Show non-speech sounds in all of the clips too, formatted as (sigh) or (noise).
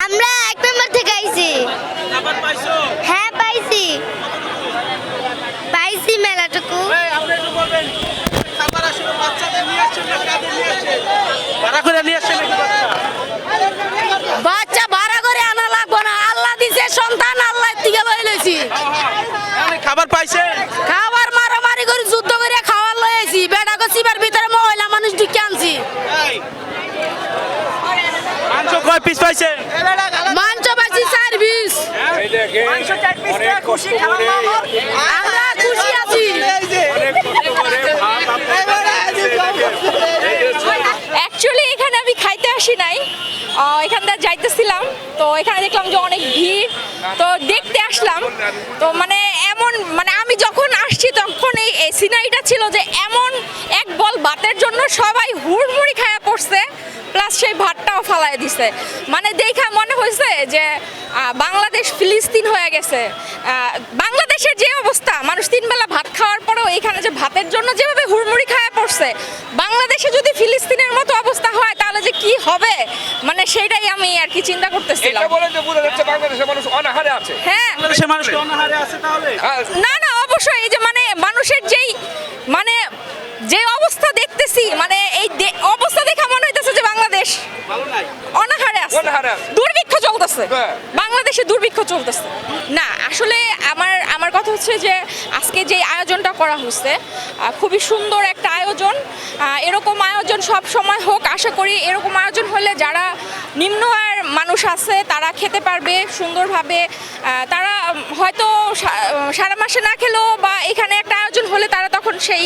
আমরা এক নম্বর থেকে আইছি। হ্যাঁ পাইছি। পাইছি মেলাটুকু। ভাড়া করে নিয়ে আসছে নাকি বাচ্চা ভাড়া করে আনা লাগবো না আল্লাহ দিছে সন্তান আল্লাহ থেকে লই লইছি আপনি খাবার পাইছেন খাবার মারামারি করে যুদ্ধ করে খাওয়ার লইছি বেটাকে সিবার ভিতরে মহিলা মানুষ ঢুকে আনছি এই। মাংস কয় পিস পাইছেন মাংস পাইছি সার্ভিস এই অনেক কষ্ট করে আমরা খুশি আছি। অনেক কষ্ট করে ভাত অ্যাকচুয়ালি এখানে আমি খাইতে আসি নাই। আহ, এখান থেকে যাইতেছিলাম। তো এখানে দেখলাম যে অনেক ভিড়। তো দেখতে আসলাম। তো মানে এমন মানে আমি যখন আসছি তখন এই সিনারিটা ছিল যে এমন এক বল ভাতের জন্য সবাই হুড়মুড়ি খায়া পড়ছে। প্লাস সেই ভাতটাও ফালাই দিছে। মানে দেখা মনে হয়েছে যে বাংলাদেশ ফিলিস্তিন হয়ে গেছে। বাংলাদেশের যে অবস্থা মানুষ তিন বেলা ভাত খাওয়ার পরেও এখানে যে ভাতের জন্য যেভাবে হুড়মুড়ি খায়া পড়ছে বাংলাদেশে যদি ফিলিস্তিনের মতো অবস্থা হয় তাহলে যে কি হবে? মানে সেটাই আমি আর কি চিন্তা করতেছিলাম। হ্যাঁ। হ্যাঁ, না না অবশ্যই এই যে মানে মানুষের যেই মানে যে অবস্থা দেখতেছি মানে এই অবস্থা দেখা মনে হইতেছে যে বাংলাদেশ অনাহারে আছে। দুর্ভিক্ষ চলতেছে। হ্যাঁ। বাংলাদেশে দুর্ভিক্ষ চলতেছে। না আসলে আমার আমার কথা হচ্ছে যে আজকে যে আয়োজনটা করা হচ্ছে খুবই সুন্দর একটা আয়োজন। এরকম আয়োজন সব সময় হোক আশা করি এরকম আয়োজন হলে যারা নিম্ন আয়ের মানুষ আছে তারা খেতে পারবে সুন্দরভাবে। তারা হয়তো সারা মাসে না খেলেও বা এখানে একটা আয়োজন হলে তারা তখন সেই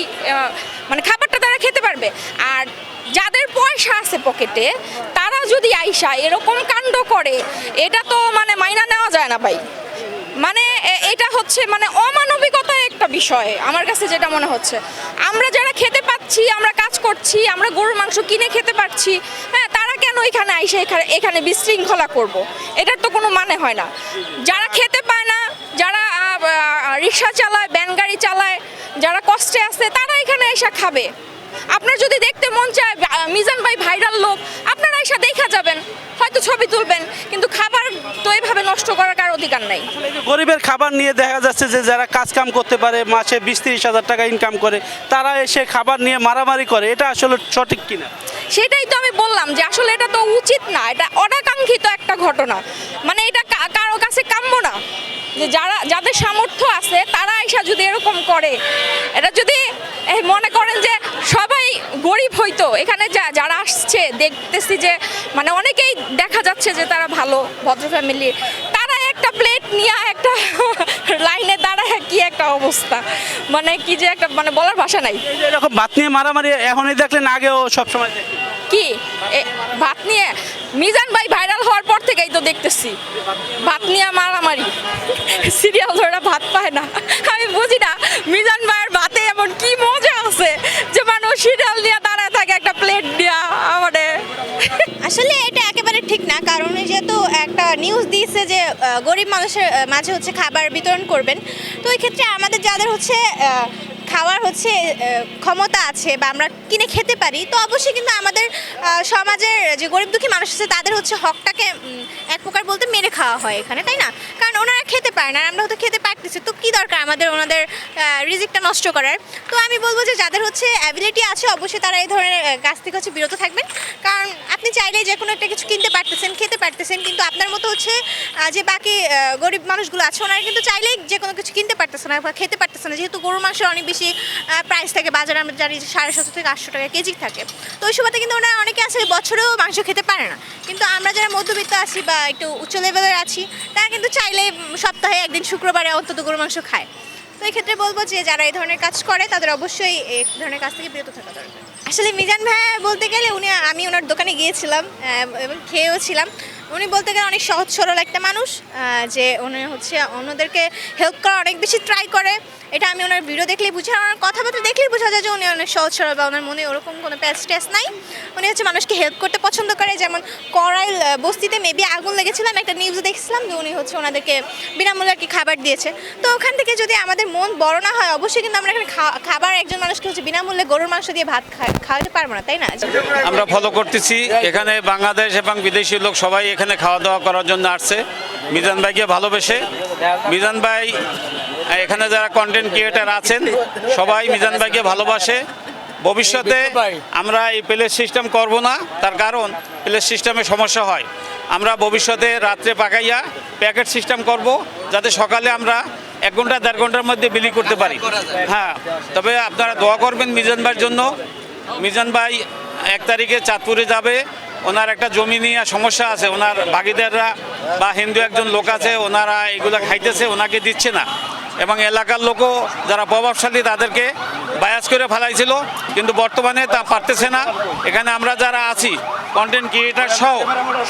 মানে খাবারটা তারা খেতে পারবে। আর যাদের পয়সা আছে পকেটে, তারা যদি আইসা এরকম কাণ্ড করে, এটা তো মানে মাইনা নেওয়া যায় না ভাই। মানে এটা হচ্ছে মানে অমানবিকতা একটা বিষয় আমার কাছে যেটা মনে হচ্ছে। আমরা যারা খেতে পাচ্ছি, আমরা কাজ করছি, আমরা গরুর মাংস কিনে খেতে পারছি হ্যাঁ তারা কেন এখানে আইসে এখানে এখানে বিশৃঙ্খলা করব? এটার তো কোনো মানে হয় না। যারা খেতে পায় না, যারা রিক্সা চালায় ব্যান গাড়ি চালায়, যারা কষ্টে আছে, তারা এখানে এসে খাবে। আপনার যদি দেখতে মন চায় মিজান ভাই ভাইরাল লোক আপনারা এসে দেখা যাবেন হয়তো ছবি তুলবেন কিন্তু খাবার তো এইভাবে নষ্ট করার কার অধিকার নাই। গরিবের খাবার নিয়ে দেখা যাচ্ছে যে যারা কাজ কাম করতে পারে মাসে বিশ তিরিশ হাজার টাকা ইনকাম করে তারা এসে খাবার নিয়ে মারামারি করে এটা আসলে সঠিক কিনা? সেটাই তো আমি বললাম যে আসলে এটা তো উচিত না এটা অনাকাঙ্ক্ষিত একটা ঘটনা। মানে এটা কারও কাছে কাম্য না। যে যারা যাদের সামর্থ্য আছে তারা এসা যদি এরকম করে এটা যদি মনে করেন যে গরিব হইতো এখানে যা যারা আসছে দেখতেছি যে মানে অনেকেই দেখা যাচ্ছে যে তারা ভালো ভদ্র ফ্যামিলির তারা একটা প্লেট নিয়ে একটা (laughs) লাইনে দাঁড়ায় কি একটা অবস্থা। মানে কি যে একটা মানে বলার ভাষা নাই। এরকম ভাত নিয়ে মারামারি এখনই দেখলেন আগেও সবসময় দেখি। কি? ভাত নিয়ে মিজান ভাই ভাইরাল হওয়ার পর থেকেই তো দেখতেছি। ভাত নিয়ে মারামারি। (laughs) সিরিয়াল ধরে ভাত পায় না। আমি বুঝি না মিজান ভাইয়ের ভাতে এমন কি মজা আছে। সিরিয়াল নিয়ে দাঁড়ায় থাকে, একটা প্লেট দিয়া আমাদের। আসলে এটা একেবারে ঠিক না, কারণ যেহেতু একটা নিউজ দিয়েছে যে গরিব মানুষের মাঝে হচ্ছে খাবার বিতরণ করবেন। তো ওই ক্ষেত্রে আমাদের যাদের হচ্ছে খাওয়ার হচ্ছে ক্ষমতা আছে বা আমরা কিনে খেতে পারি, তো অবশ্যই কিন্তু আমাদের সমাজের যে গরিব দুঃখী মানুষ আছে, তাদের হচ্ছে হকটাকে এক প্রকার বলতে মেরে খাওয়া হয় এখানে, তাই না? কারণ ওনারা খেতে পারে না আমরা হয়তো খেতে পারতেছি, তো কি দরকার আমাদের ওনাদের রিজিকটা নষ্ট করার? তো আমি বলব যে যাদের হচ্ছে অ্যাবিলিটি আছে, অবশ্যই তারা এই ধরনের কাজ থেকে হচ্ছে বিরত থাকবেন। কারণ আপনি চাইলেই যে কোনো একটা কিছু কিনতে পারতেছেন, খেতে পারতেছেন, কিন্তু আপনার মতো হচ্ছে যে বাকি গরিব মানুষগুলো আছে, ওনারা কিন্তু চাইলেই যে কোনো কিছু কিনতে পারতেছে না বা খেতে পারতেছে না, যেহেতু গরু মাংসের অনেক বেশি প্রাইস থাকে বাজারে, আমরা জানি সাড়ে সাতশো থেকে আটশো টাকা কেজি থাকে। তো ওই সময়তে কিন্তু ওনারা অনেকে আছে বছরেও মাংস খেতে পারে না। কিন্তু আমরা যারা মধ্যবিত্ত আছি বা একটু উচ্চ লেভেলের আছি, তারা কিন্তু চাইলে সপ্তাহে একদিন শুক্রবারে অন্তত গরু মাংস খায়। তো এই ক্ষেত্রে বলব যে যারা এই ধরনের কাজ করে, তাদের অবশ্যই এই ধরনের কাজ থেকে বিরত থাকা দরকার। আসলে মিজান ভাই বলতে গেলে উনি, আমি ওনার দোকানে গিয়েছিলাম এবং খেয়েও ছিলাম। উনি বলতে গেলে অনেক সহজ সরল একটা মানুষ যে উনি হচ্ছে অন্যদেরকে হেল্প করা অনেক বেশি ট্রাই করে। এটা আমি ওনার ভিডিও দেখলেই বুঝি ওনার কথাবার্তা দেখলেই বোঝা যায় যে উনি অনেক সহজ সরল বা ওনার মনে ওরকম কোনো প্যাচ ট্যাচ নাই। উনি হচ্ছে মানুষকে হেল্প করতে পছন্দ করে, যেমন করাইল বস্তিতে মেবি আগুন লেগেছিলাম একটা নিউজ দেখছিলাম যে উনি হচ্ছে ওনাদেরকে বিনামূল্যে আর কি খাবার দিয়েছে। তো ওখান থেকে যদি আমাদের মন বড় না হয়, অবশ্যই কিন্তু আমরা এখানে খাবার একজন মানুষকে হচ্ছে বিনামূল্যে গরুর মাংস দিয়ে ভাত খাওয়াতে পারব না, তাই না? আমরা ফলো করতেছি। এখানে বাংলাদেশ এবং বিদেশি লোক সবাই এখানে এখানে খাওয়া দাওয়া করার জন্য আসছে। মিজান ভাইকে ভালোবেসে। মিজান ভাই এখানে যারা কন্টেন্ট ক্রিয়েটার আছেন সবাই মিজান ভাইকে ভালোবাসে। ভবিষ্যতে আমরা এই প্লেস সিস্টেম করব না তার কারণ প্লেস সিস্টেমে সমস্যা হয়। আমরা ভবিষ্যতে রাত্রে পাকাইয়া প্যাকেট সিস্টেম করব যাতে সকালে আমরা এক ঘণ্টা দেড় ঘণ্টার মধ্যে বিলি করতে পারি। হ্যাঁ তবে আপনারা দোয়া করবেন মিজান ভাইয়ের জন্য। মিজান ভাই এক তারিখে চাঁদপুরে যাবে ওনার একটা জমি নিয়ে সমস্যা আছে। ওনার ভাগিদাররা বা হিন্দু একজন লোক আছে, ওনারা এগুলো খাইতেছে, ওনাকে দিচ্ছে না। এবং এলাকার লোকও যারা প্রভাবশালী, তাদেরকে বায়াস করে ফেলাইছিল। কিন্তু বর্তমানে তা পারতেছে না। এখানে আমরা যারা আছি কন্টেন্ট ক্রিয়েটার সহ,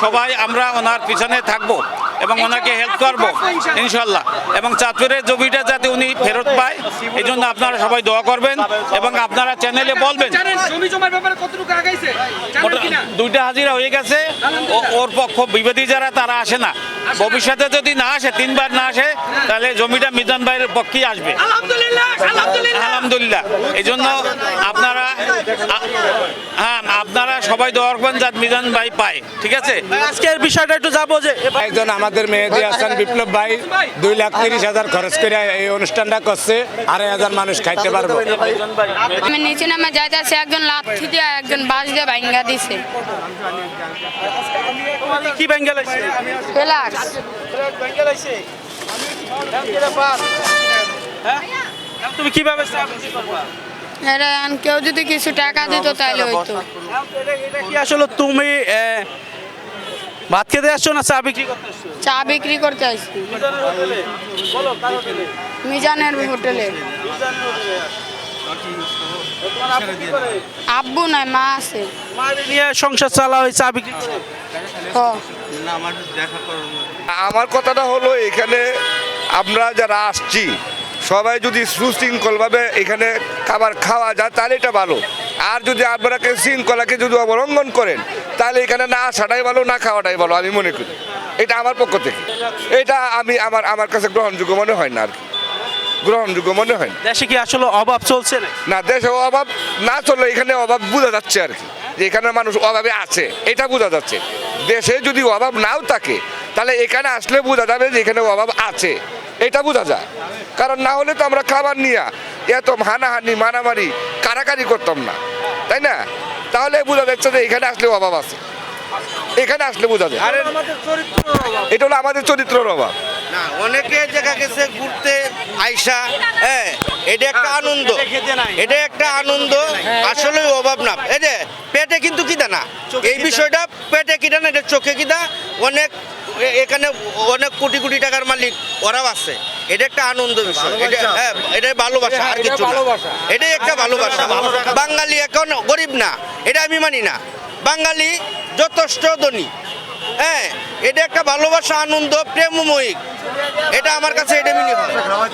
সবাই আমরা ওনার পিছনে থাকব। এবং ওনাকে হেল্প করব ইনশাল্লাহ। এবং চাঁদপুরের জমিটা যাতে উনি ফেরত পায় এই জন্য আপনারা সবাই দোয়া করবেন এবং আপনারা চ্যানেলে বলবেন। দুইটা হাজিরা হয়ে গেছে ওর পক্ষ বিবাদী যারা তারা আসে না। ভবিষ্যতে যদি না আসে তিনবার না আসে তাহলে জমিটা মিজান ভাইয়ের পক্ষেই আসবে। আলহামদুলিল্লাহ আলহামদুলিল্লাহ। আলহামদুলিল্লাহ। এই জন্য আপনারা হ্যাঁ আপনারা সবাই দোয়া করবেন যাতে মিজান ভাই পায়। ঠিক আছে? আজকের বিষয়টা একটু যাব যে একজন আমাদের মেহেদি হাসান বিপ্লব ভাই দুই লাখ তিরিশ হাজার খরচ করে এই অনুষ্ঠানটা করছে আড়াই হাজার মানুষ খাইতে পারব। আমি নিচে নামে যাইতেছি একজন লাথি দিয়ে একজন বাস দিয়ে ভাঙ্গা দিছে। ফেলাক্স তুমি কীভাবে কেউ যদি কিছু টাকা দিত তাইলে হইতো। কি আসলে তুমি ভাত খেতে আসছো না চা বিক্রি করতে চা বিক্রি করতে আসছি। মিজানের হোটেলে? হোটেলে? মিজানের হোটেলে। মিজানের হোটেলে। তোমার আপু কি করে? আব্বু নাই মা আছে। সংসার চালা হয় চা বিক্রি করে? আমার কথাটা হলো এখানে আমরা যারা আসছি সবাই যদি সুশৃঙ্খলভাবে এখানে খাবার খাওয়া যায় তাহলে এটা ভালো। আর যদি আপনারা শৃঙ্খলাকে যদি অবলম্বন করেন তাহলে এখানে না আসাটাই ভালো না খাওয়াটাই ভালো আমি মনে করি। এটা আমার পক্ষ থেকে। এটা আমি আমার আমার কাছে গ্রহণযোগ্য মনে হয় না আর কি। গ্রহণযোগ্য মনে হয় না। দেশে কি আসলে অভাব চলছে না দেশে অভাব না চললে এখানে অভাব বোঝা যাচ্ছে আর কি। যে এখানে মানুষ অভাবে আছে এটা বোঝা যাচ্ছে। দেশে যদি অভাব নাও থাকে তাহলে এখানে আসলে বোঝা যাবে যে এখানে অভাব আছে। এটা বোঝা যায়। কারণ না হলে তো আমরা খাবার নিয়ে এত হানাহানি মারামারি কারাকারি করতাম না। তাই না? তাহলে বোঝা যাচ্ছে যে এখানে আসলে অভাব আছে। এখানে আসলে বোঝা যায়। এটা হলো আমাদের চরিত্রের অভাব। না অনেকে জায়গা গেছে ঘুরতে আইসা হ্যাঁ এটা একটা আনন্দ। এটা একটা আনন্দ আসলে অভাব না। এই যে পেটে কিন্তু কিদা না এই বিষয়টা পেটে কিনা না এটা চোখে কিদা অনেক এখানে অনেক কোটি কোটি টাকার মালিক ওরাও আছে। এটা একটা আনন্দ বিষয়। এটা হ্যাঁ এটা ভালোবাসা আর কিছু এটাই একটা ভালোবাসা। বাঙালি এখন গরিব না। এটা আমি মানি না। বাঙালি যথেষ্ট ধনী। হ্যাঁ এটা একটা ভালোবাসা আনন্দ প্রেমময়িক এটা আমার কাছে এটা মিনি হয়